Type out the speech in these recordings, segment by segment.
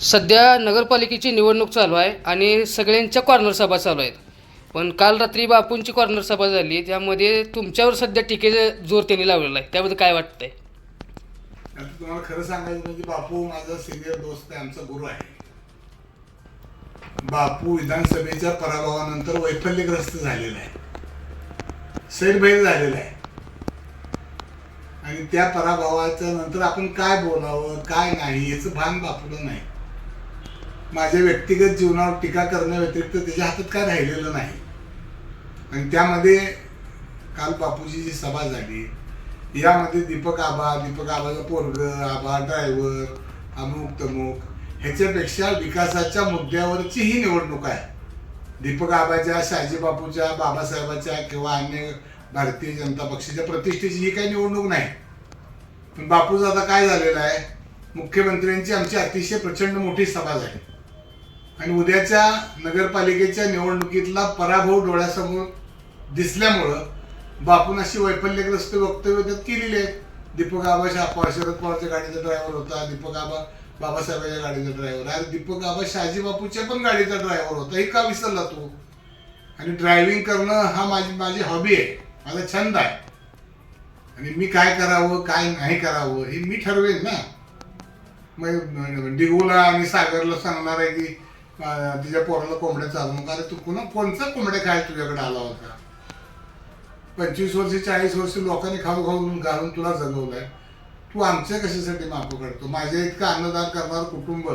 सध्या नगरपालिकेची निवडणूक चालू आहे आणि सगळ्यांच्या कॉर्नर सभा चालू आहेत. पण काल रात्री बापूंची कॉर्नर सभा झाली त्यामध्ये तुमच्यावर सध्या टीकेचा जोर त्यांनी लावलेला आहे. त्याबद्दल काय वाटतंय? तुम्हाला खरं सांगायचं म्हणजे बापू माझा सिनियर दोस्त आहे आमचा गुरु आहे. बापू विधानसभेच्या पराभवानंतर वैफल्यग्रस्त झालेला आहे. सैरभैर झालेला आहे. आणि त्या पराभवाच्या नंतर आपण काय बोलावं काय नाही याचं भान बापलं नाही. माझ्या व्यक्तिगत जीवनावर टीका करण्याव्यतिरिक्त त्याच्या हातात काय राहिलेलं नाही. आणि त्यामध्ये काल बापूची जी सभा झाली यामध्ये दीपक आबा दीपक आबाचा पोरग आबा ड्रायव्हर अमुक तमुक ह्याच्यापेक्षा विकासाच्या मुद्द्यावरची ही निवडणूक आहे. दीपक आबाच्या शाजी बापूच्या बाबासाहेबाच्या किंवा अन्य भारतीय जनता पक्षाच्या प्रतिष्ठेची ही काही निवडणूक नाही. बापूचं आता काय झालेलं आहे? मुख्यमंत्र्यांची आमची अतिशय प्रचंड मोठी सभा झाली. आणि उद्याच्या नगरपालिकेच्या निवडणुकीतला पराभव डोळ्यासमोर दिसल्यामुळं बापून अशी वैफल्यग्रस्त वक्तव्य त्यात केलेली आहेत. दीपक आबा शा शरद पवारच्या गाडीचा ड्रायव्हर होता दीपक आबा बाबासाहेबांच्या गाडीचा ड्रायव्हर. आहे दीपक आबा शहाजी बापूच्या पण गाडीचा ड्रायव्हर होता. हे का विसरला तू. आणि ड्रायव्हिंग करणं हा माझी माझी हॉबी आहे. माझा छंद आहे. आणि मी काय करावं काय नाही करावं हे मी ठरवेन ना. मग डिगूला आणि सागरला सांगणार आहे की तिच्या पोराला कोंबड्या चालू नका अरे तू पुन्हा कोणचा कोंबड्या काय तुझ्याकडे आला होता? पंचवीस वर्ष चाळीस वर्ष लोकांनी खाऊ खाऊन घालून तुला जगवलंय. तू आमच्या कशासाठी माफ करतो? माझ्या इतकं अन्नदान करणारं कुटुंब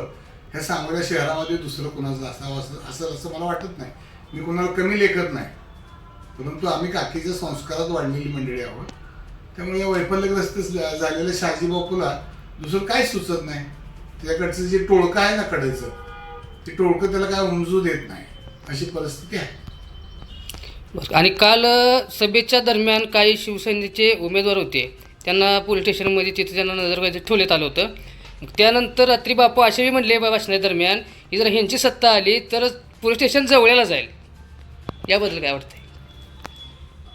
ह्या सांगोल्या शहरामध्ये दुसरं कुणाचं असावं असं असं असं मला वाटत नाही. मी कुणाला कमी लेखत नाही. परंतु आम्ही काकीच्या संस्कारात वाढलेली मंडळी आहोत. त्यामुळे या वैफल्यग्रस्त झालेल्या शाजी बापूला दुसरं काय सुचत नाही. त्याच्याकडचं जे टोळकं आहे ना कडेचं ते टोळकं त्याला काय उमजू देत नाही. अशी परिस्थिती आहे. बरं. आणि काल सभेच्या दरम्यान काही शिवसेनेचे उमेदवार होते. त्यांना पोलीस स्टेशनमध्ये तिथे त्यांना नजरबाजी ठेवण्यात आलं होतं. त्यानंतर रात्री बापू असेही म्हणले भाषणादरम्यान की जर ह्यांची सत्ता आली तर पोलीस स्टेशन जवळला जाईल. याबद्दल काय वाटतंय?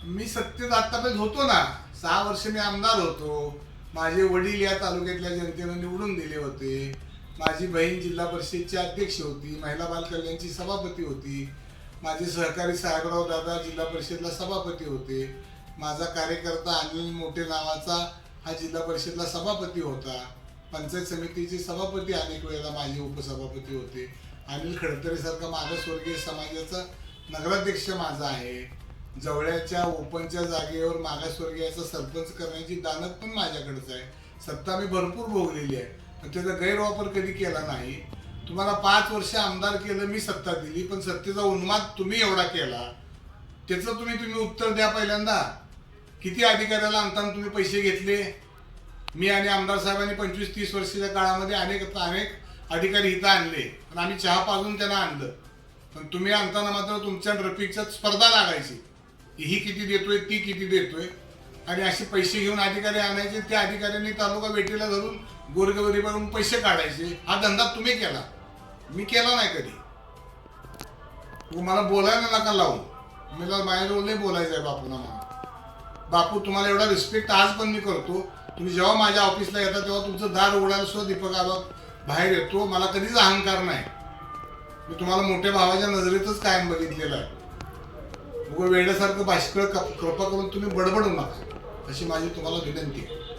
मी सत्तेत आतापर्यंत होतो ना सहा वर्ष मी आमदार होतो. माझे वडील या तालुक्यातल्या जनतेनं निवडून दिले होते. माझी बहीण जिल्हा परिषदची अध्यक्ष होती. महिला बालकल्याणची सभापती होती. माझे सहकारी साहेबराव दादा जिल्हा परिषदला सभापती होते. माझा कार्यकर्ता अनिल मोठे नावाचा हा जिल्हा परिषदला सभापती होता. पंचायत समितीचे सभापती अनेक वेळेला माझे उपसभापती होते. अनिल खडतरेसारखा मागासवर्गीय समाजाचा नगराध्यक्ष माझा आहे. जवळच्या ओपनच्या जागेवर मागासवर्गीयाचा सरपंच करण्याची दानत पण माझ्याकडेच आहे. सत्ता मी भरपूर भोगलेली आहे. पण त्याचा गैरवापर कधी केला नाही. तुम्हाला पाच वर्ष आमदार केलं मी सत्ता दिली पण सत्तेचा उन्माद तुम्ही एवढा केला. त्याचं तुम्ही तुम्ही उत्तर द्या पहिल्यांदा. किती अधिकाऱ्याला आणताना तुम्ही पैसे घेतले? मी आणि आमदार साहेबांनी पंचवीस तीस वर्षाच्या काळामध्ये अनेक अनेक अधिकारी इथं आणले. पण आम्ही चहा पाजून त्यांना आणलं. पण तुम्ही आणताना मात्र तुमच्या ट्रफिकच्या स्पर्धा लागायची. ही किती देतोय ती किती देतोय. आणि असे पैसे घेऊन अधिकारी आणायचे त्या अधिकाऱ्यांनी तालुका भेटीला धरून गोरगरिबाकडून पैसे काढायचे. हा धंदा तुम्ही केला. मी केला नाही कधी. मला बोलायला नका लावून मला माझ्याजवळ नाही बोलायचं आहे बापूना मला बापू तुम्हाला एवढा रिस्पेक्ट आज पण मी करतो. तुम्ही जेव्हा माझ्या ऑफिसला येता तेव्हा तुमचं दार उघडायला सुद्धा दीपक आबा बाहेर येतो. मला कधीच अहंकार नाही. मी तुम्हाला मोठ्या भावाच्या नजरेतच कायम बघितलेलं आहे. उगं वेड्यासारखं भाष्कळ कृपा करून तुम्ही बडबडू नका. अशी माझी तुम्हाला विनंती आहे.